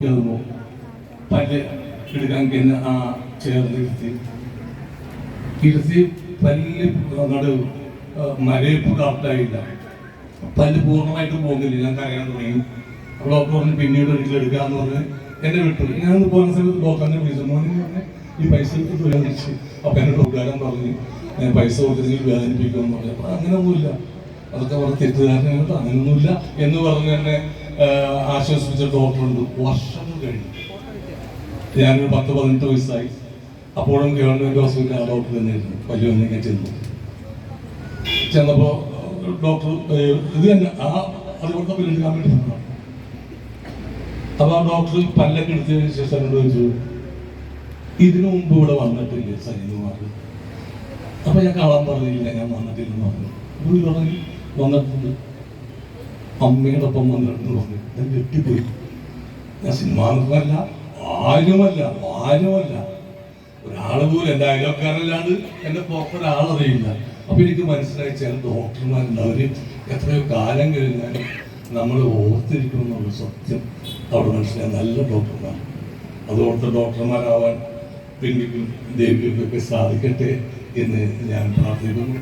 കയറുന്നു പല്ല് എടുക്കാൻ കഴിഞ്ഞ ആ ചേർന്ന് ഇരുത്തി. പല്ല് അങ്ങോട്ട് മരയിപ്പ് കറക്റ്റായില്ല പല്ല് പൂർണമായിട്ട് പോകുന്നില്ല ഞാൻ കരയാൻ തുടങ്ങി. ഡോക്ടർ പറഞ്ഞു പിന്നീട് ഒരിക്കലും എടുക്കാന്ന് പറഞ്ഞ് എന്നെ വിട്ടു. ഞാൻ പോകുന്ന സമയത്ത് ഡോക്ടറിനെ വിളിച്ചു. മോനെ പറഞ്ഞ് ഈ പൈസ വിളിച്ച് അപ്പം എന്റെ ഡോക്ടറും പറഞ്ഞു "ഞാൻ പൈസ കൊടുത്തെങ്കിൽ വേദനിപ്പിക്കുമെന്ന് പറഞ്ഞു. അപ്പം അങ്ങനെയൊന്നുമില്ല അതൊക്കെ പറഞ്ഞ് തെറ്റിദ്ധാരണ അങ്ങനെയൊന്നുമില്ല എന്ന് പറഞ്ഞ് എന്നെ ആശ്വസിപ്പിച്ച ഡോക്ടറുണ്ട്. വർഷങ്ങൾ കഴിഞ്ഞു. ഞാനൊരു പത്ത് പതിനെട്ട് വയസ്സായി. അപ്പോഴും ഗവൺമെന്റ് ഹോസ്പിറ്റലിൽ ആ ഡോക്ടർ തന്നെയായിരുന്നു. വലിയ ഒന്നിങ്ങനെ ചെന്നു ചെന്നപ്പോ ഡോക്ടർ ഇത് തന്നെ ആ അതുകൊണ്ട് എടുക്കാൻ വേണ്ടി അപ്പോൾ അപ്പൊ ആ ഡോക്ടർ പല്ലൊക്കെ എടുത്തതിന് ശേഷം എന്നോട് ചോദിച്ചു ഇതിനു മുമ്പ് ഇവിടെ വന്നിട്ടില്ലേ സനികുമാർ അപ്പൊ ഞാൻ കാണാൻ പറഞ്ഞില്ല ഞാൻ വന്നിട്ടില്ലെന്ന് പറഞ്ഞു. പറഞ്ഞു വന്നിട്ടുണ്ട്. അമ്മയുടെ ഒപ്പം വന്നിട്ടുണ്ട് പറഞ്ഞു ഞാൻ ഞെട്ടിപ്പോയി. ഞാൻ സിനിമാനല്ല ആരുമല്ല ആരുമല്ല. ഒരാൾ പോലും എന്റെ അയലോക്കാരല്ലാണ്ട് എന്റെ പുറത്തൊരാളറിയില്ല. അപ്പൊ എനിക്ക് മനസ്സിലായി ചില ഡോക്ടർമാരുണ്ട് അവർ എത്രയോ കാലം കഴിഞ്ഞാൽ നമ്മൾ ഓർത്തിരിക്കും എന്നുള്ള സത്യം അവിടെ മനസ്സിലായി. നല്ല ഡോക്ടർമാർ അതോർത്ത് ഡോക്ടർമാരാവാൻ പിന്നിക്കും ദേവികൾക്കൊക്കെ സാധിക്കട്ടെ എന്ന് ഞാൻ പ്രാർത്ഥിക്കുന്നു.